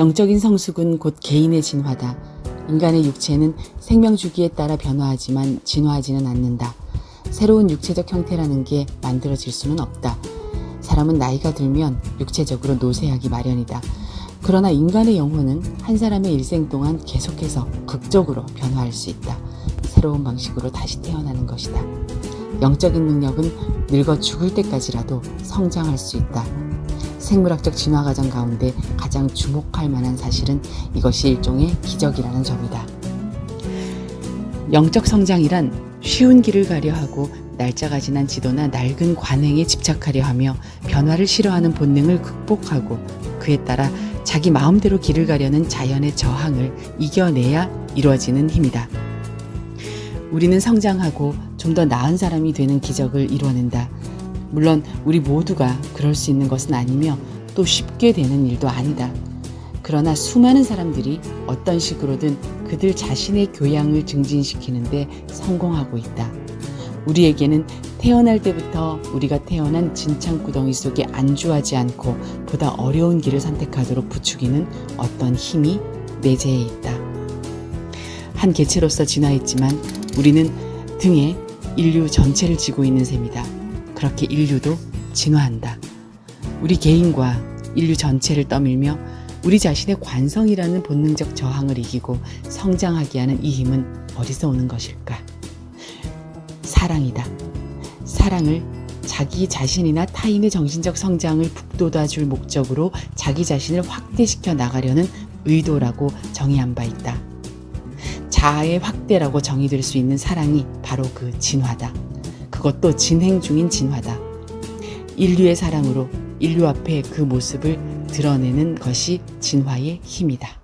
영적인 성숙은 곧 개인의 진화다. 인간의 육체는 생명 주기에 따라 변화하지만 진화하지는 않는다. 새로운 육체적 형태라는 게 만들어질 수는 없다. 사람은 나이가 들면 육체적으로 노쇠하기 마련이다. 그러나 인간의 영혼은 한 사람의 일생 동안 계속해서 극적으로 변화할 수 있다. 새로운 방식으로 다시 태어나는 것이다. 영적인 능력은 늙어 죽을 때까지라도 성장할 수 있다. 생물학적 진화 과정 가운데 가장 주목할 만한 사실은 이것이 일종의 기적이라는 점이다. 영적 성장이란 쉬운 길을 가려 하고 날짜가 지난 지도나 낡은 관행에 집착하려 하며 변화를 싫어하는 본능을 극복하고 그에 따라 자기 마음대로 길을 가려는 자연의 저항을 이겨내야 이루어지는 힘이다. 우리는 성장하고 좀 더 나은 사람이 되는 기적을 이루어낸다. 물론 우리 모두가 그럴 수 있는 것은 아니며 또 쉽게 되는 일도 아니다. 그러나 수많은 사람들이 어떤 식으로든 그들 자신의 교양을 증진시키는데 성공하고 있다. 우리에게는 태어날 때부터 우리가 태어난 진창구덩이 속에 안주하지 않고 보다 어려운 길을 선택하도록 부추기는 어떤 힘이 내재해 있다. 한 개체로서 진화했지만 우리는 등에 인류 전체를 지고 있는 셈이다. 그렇게 인류도 진화한다. 우리 개인과 인류 전체를 떠밀며 우리 자신의 관성이라는 본능적 저항을 이기고 성장하게 하는 이 힘은 어디서 오는 것일까? 사랑이다. 사랑을 자기 자신이나 타인의 정신적 성장을 북돋아 줄 목적으로 자기 자신을 확대시켜 나가려는 의도라고 정의한 바 있다. 자아의 확대라고 정의될 수 있는 사랑이 바로 그 진화다. 그것도 진행 중인 진화다. 인류의 사랑으로 인류 앞에 그 모습을 드러내는 것이 진화의 힘이다.